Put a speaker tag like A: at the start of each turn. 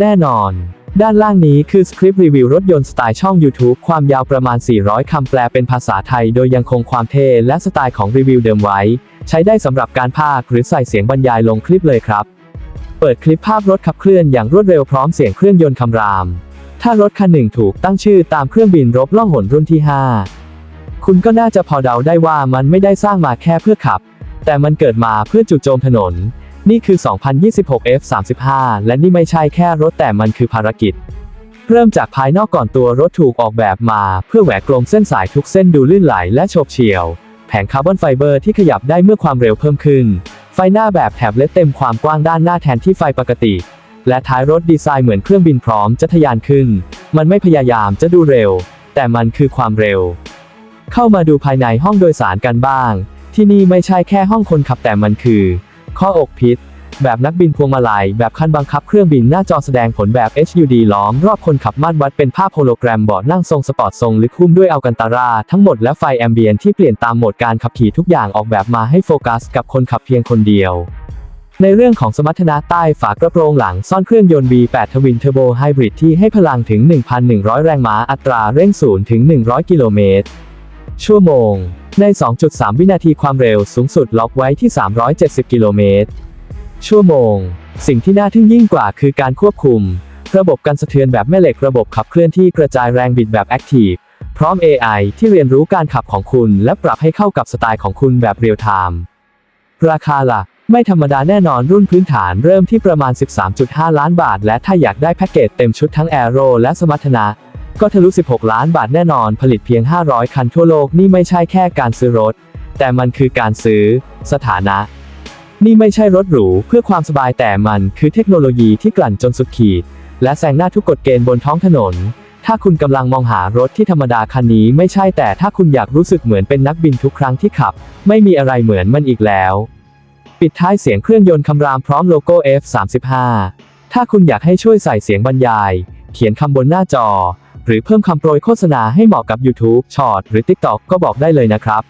A: แน่นอน ด้านล่างนี้คือสคริปต์รีวิวรถยนต์สไตล์ช่อง YouTube ความยาวประมาณ 400 คำแปลเป็นภาษาไทย โดยยังคงความเท่และสไตล์ของรีวิวเดิมไว้ ใช้ได้สำหรับการพากหรือใส่เสียงบรรยายลงคลิปเลยครับ เปิดคลิปภาพรถขับเคลื่อนอย่างรวดเร็วพร้อมเสียงเครื่องยนต์คำราม ถ้ารถคันหนึ่งถูกตั้งชื่อตามเครื่องบินรบล่องหนรุ่นที่ 5 คุณก็น่าจะพอเดาได้ว่ามันไม่ได้สร้างมาแค่เพื่อขับ แต่มันเกิดมาเพื่อจู่โจมถนน นี่คือ 2026 F35 และนี่ไม่ใช่แค่รถแต่มันคือภารกิจ เริ่มจากภายนอกก่อนตัวรถถูกออกแบบมา เพื่อแหวกกลมเส้นสายทุกเส้นดูลื่นไหลและโฉบเฉี่ยว แผงคาร์บอนไฟเบอร์ที่ขยับได้เมื่อความเร็วเพิ่มขึ้น ไฟหน้าแบบแถบเล็ดเต็มความกว้างด้านหน้าแทนที่ไฟปกติ และท้ายรถดีไซน์เหมือนเครื่องบินพร้อมจะทะยานขึ้น มันไม่พยายามจะดูเร็ว แต่มันคือความเร็ว เข้ามาดูภายในห้องโดยสารกันบ้าง ที่นี่ไม่ใช่แค่ห้องคนขับแต่มันคือข้ออกพิษ แบบนักบินพวงมาลัย แบบคันบังคับเครื่องบินหน้าจอแสดงผลแบบ HUD ล้อมรอบคนขับมาตรวัดเป็นภาพโฮโลแกรมเบาะนั่งทรงสปอร์ตทรงลึกหุ้มด้วยอัลกันตาราทั้งหมดและไฟแอมเบียนที่เปลี่ยนตามโหมดการขับขี่ทุกอย่างออกแบบมาให้โฟกัสกับคนขับเพียงคนเดียวในเรื่องของสมรรถนะใต้ฝากระโปรงหลังซ่อนเครื่องยนต์ V8 ทวินเทอร์โบไฮบริดที่ให้พลังถึง 1,100 แรงม้าอัตราเร่ง 0 ถึง 100 กิโลเมตร ชั่วโมง ใน 2.3 วินาทีความเร็วสูงสุดล็อกไว้ที่ 370 กิโลเมตร ชั่วโมง สิ่งที่น่าทึ่งยิ่งกว่าคือการควบคุม ระบบการสะเทือนแบบแม่เหล็กระบบขับเคลื่อนที่กระจายแรงบิดแบบแอคทีฟพร้อม AI ที่เรียนรู้การขับของคุณ และปรับให้เข้ากับสไตล์ของคุณแบบเรียลไทม์ราคาล่ะไม่ธรรมดาแน่นอนรุ่นพื้นฐานเริ่มที่ประมาณ 13.5 ล้านบาท และถ้าอยากได้แพ็กเกจเต็มชุดทั้งแอโรและสมรรถนะก็ทะลุ 16 ล้านบาทแน่นอนผลิตเพียง 500 คันทั่วโลกนี่ไม่ใช่แค่การซื้อรถ แต่มันคือการซื้อ สถานะ นี่ไม่ใช่รถหรูเพื่อความสบายแต่มันคือเทคโนโลยีที่กลั่นจนสุดขีด และแซงหน้าทุกกฎเกณฑ์บนท้องถนน ถ้าคุณกำลังมองหารถที่ธรรมดาคันนี้ไม่ใช่แต่ถ้าคุณอยากรู้สึกเหมือนเป็นนักบินทุกครั้งที่ขับ ไม่มีอะไรเหมือนมันอีกแล้ว ปิดท้ายเสียงเครื่องยนต์คำรามพร้อมโลโก้ F35 ถ้าคุณอยากให้ช่วยใส่เสียงบรรยาย เขียนคำบนหน้าจอ หรือเพิ่มคำโปรยโฆษณาให้เหมาะกับ YouTube ช็อตหรือ TikTok ก็บอกได้เลยนะครับ